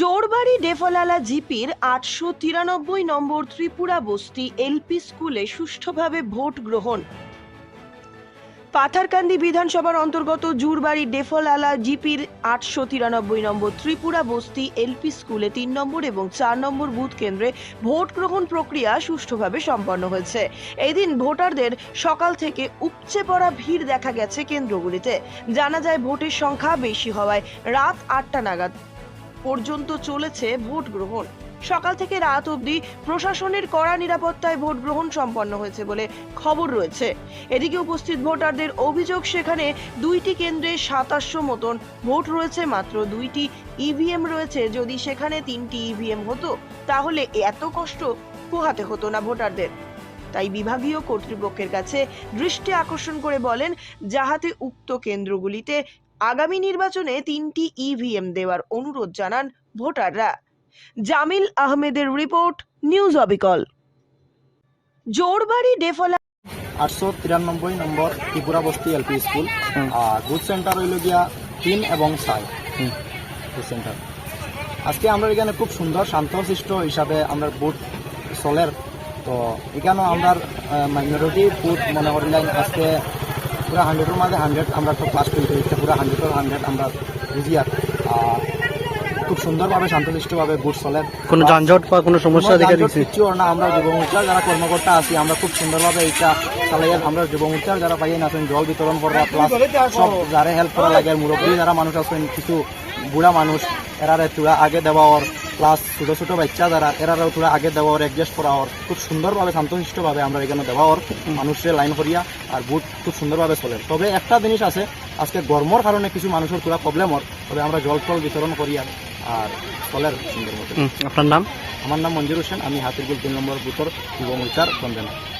জোরবাড়ি ডেফলালা জিপির আটশো তিরানব্বই নম্বর ত্রিপুরা বস্তি এলপি স্কুলে সুষ্ঠুভাবে ভোট গ্রহণ। পাথারকান্দি বিধানসভার অন্তর্গত জুরবাড়ি ডেফলালা জিপির আটশো তিরানব্বই নম্বর ত্রিপুরা বস্তি এলপি স্কুলে তিন নম্বর এবং চার নম্বর বুথ কেন্দ্রে ভোট গ্রহণ প্রক্রিয়া সুষ্ঠুভাবে সম্পন্ন হয়েছে। এদিন ভোটারদের সকাল থেকে উপচে পড়া ভিড় দেখা গেছে কেন্দ্রগুলিতে। জানা যায়, ভোটের সংখ্যা বেশি হওয়ায় রাত আটটা নাগাদ পর্যন্ত চলেছে ভোট গ্রহণ। সকাল থেকে রাত অবধি প্রশাসনের কড়া নিরাপত্তায় ভোট গ্রহণ সম্পন্ন হয়েছে বলে খবর রয়েছে। এদিকে উপস্থিত ভোটারদের অভিযোগ, সেখানে দুইটি কেন্দ্রে সাতাশশো মতন ভোট রয়েছে, মাত্র দুইটি ইভিএম রয়েছে। যদি সেখানে তিনটি ইভিএম হতো, তাহলে এত কষ্ট পোহাতে হতো না ভোটারদের। তাই বিভাগীয় কর্তৃপক্ষের কাছে দৃষ্টি আকর্ষণ করে বলেন, যাহাতে উক্ত কেন্দ্রগুলিতে আগামী নির্বাচনে তিনটি ইভিএম দেওয়ার অনুরোধ জানান ভোটাররা। জামিল আহমেদের রিপোর্ট, নিউজ অবিকল। জোরবাড়ি ডেফলা আটশো তিরানব্বই নম্বর ত্রিপুরা বস্তি এলপি স্কুল। আর বুথ সেন্টার হইল গিয়া তিন এবং ছয়। Booth centre. আজকে আমরা এখানে খুব সুন্দর শান্তশিষ্ট হিসাবে আমরা বুথ চলের। তো এখানেও আমরা মাইনরিটি বুথ মনে করিলেন আজকে পুরা হান্ড্রেডের মাঝে হান্ড্রেড আমরা তো ক্লাস করতে হচ্ছে পুরা হান্ড্রেডের হান্ড্রেড আমরা বুঝি আর খুব সুন্দরভাবে শান্তশিষ্টভাবে বুথ চলে। কোনো যানজট বা কোনো সমস্যা দেখে দিচ্ছে কিছু না আমরা যুব মোর্চার যারা কর্মকর্তা আছি আমরা খুব সুন্দরভাবে এইটা চালাই আমরা যুব মোর্চার যারা পাইয়েন আছেন জল বিতরণ করা প্লাস সব যারা হেল্প করা লাগে মুরব্বী যারা মানুষ আছেন কিছু বুড়া মানুষ এরারে তোরা আগে দেওয়া ওর প্লাস ছোট ছোট বাচ্চা যারা এরাও তোরা আগে দেওয়া ওর অ্যাডজাস্ট করা ওর। খুব সুন্দরভাবে শান্তশিষ্টভাবে আমরা এখানে দেওয়া ওর। মানুষের লাইন করিয়া আর বুট খুব সুন্দরভাবে চলে। তবে একটা জিনিস আছে আজকে গরমর কারণে কিছু মানুষের পুরো প্রবলেম ওর। তবে আমরা জল টল বিতরণ করিয়া আর চলের সুন্দর মতো। আপনার নাম? আমার নাম মঞ্জুর হোসেন আমি হাতিরগুল তিন নম্বর বুথর যুব মোর্চার কনভেনার